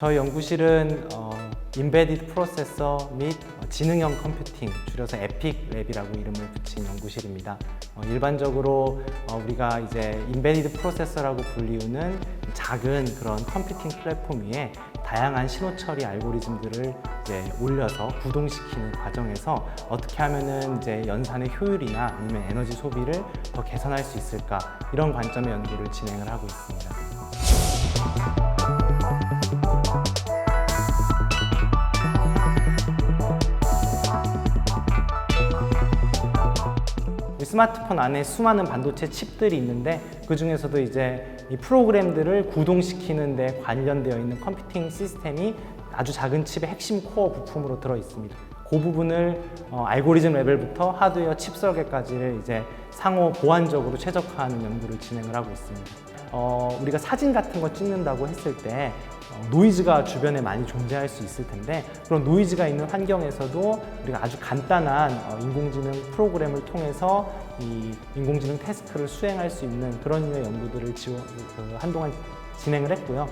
저희 연구실은 어, 인베디드 프로세서 및 어, 지능형 컴퓨팅, 줄여서 에픽 랩이라고 이름을 붙인 연구실입니다. 어, 일반적으로 어, 우리가 이제 인베디드 프로세서라고 불리우는 작은 그런 컴퓨팅 플랫폼 위에 다양한 신호 처리 알고리즘들을 이제 올려서 구동시키는 과정에서 어떻게 하면은 이제 연산의 효율이나 아니면 에너지 소비를 더 개선할 수 있을까 이런 관점의 연구를 진행을 하고 있습니다. 스마트폰 안에 수많은 반도체 칩들이 있는데 그 중에서도 이제 이 프로그램들을 구동시키는 데 관련되어 있는 컴퓨팅 시스템이 아주 작은 칩의 핵심 코어 부품으로 들어 있습니다. 그 부분을 어, 알고리즘 레벨부터 하드웨어 칩 설계까지를 이제 상호 보완적으로 최적화하는 연구를 진행을 하고 있습니다. 어, 우리가 사진 같은 거 찍는다고 했을 때 어, 노이즈가 주변에 많이 존재할 수 있을 텐데 그런 노이즈가 있는 환경에서도 우리가 아주 간단한 어, 인공지능 프로그램을 통해서 이 인공지능 태스크를 수행할 수 있는 그런 류의 연구들을 지원, 그 한동안 진행을 했고요.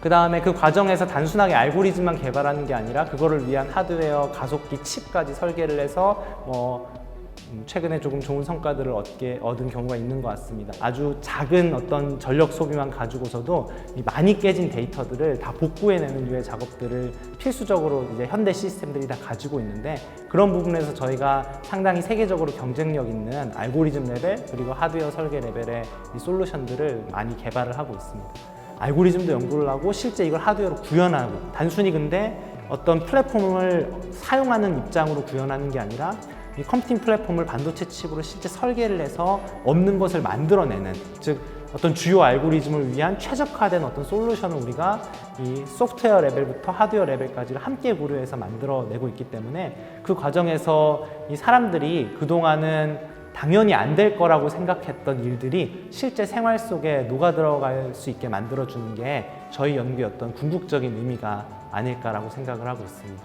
그 다음에 그 과정에서 단순하게 알고리즘만 개발하는 게 아니라 그거를 위한 하드웨어 가속기 칩까지 설계를 해서 뭐 음, 최근에 조금 좋은 성과들을 얻게 얻은 경우가 있는 것 같습니다. 아주 작은 어떤 전력 소비만 가지고서도 이 많이 깨진 데이터들을 다 복구해내는 류의 작업들을 필수적으로 이제 현대 시스템들이 다 가지고 있는데 그런 부분에서 저희가 상당히 세계적으로 경쟁력 있는 알고리즘 레벨 그리고 하드웨어 설계 레벨의 이 솔루션들을 많이 개발을 하고 있습니다. 알고리즘도 연구를 하고 실제 이걸 하드웨어로 구현하고 단순히 근데 어떤 플랫폼을 사용하는 입장으로 구현하는 게 아니라 이 컴퓨팅 플랫폼을 반도체 칩으로 실제 설계를 해서 없는 것을 만들어내는 즉 어떤 주요 알고리즘을 위한 최적화된 어떤 솔루션을 우리가 이 소프트웨어 레벨부터 하드웨어 레벨까지를 함께 고려해서 만들어내고 있기 때문에 그 과정에서 이 사람들이 그동안은 당연히 안 될 거라고 생각했던 일들이 실제 생활 속에 녹아 들어갈 수 있게 만들어 주는 게 저희 연구의 어떤 궁극적인 의미가 아닐까라고 생각을 하고 있습니다.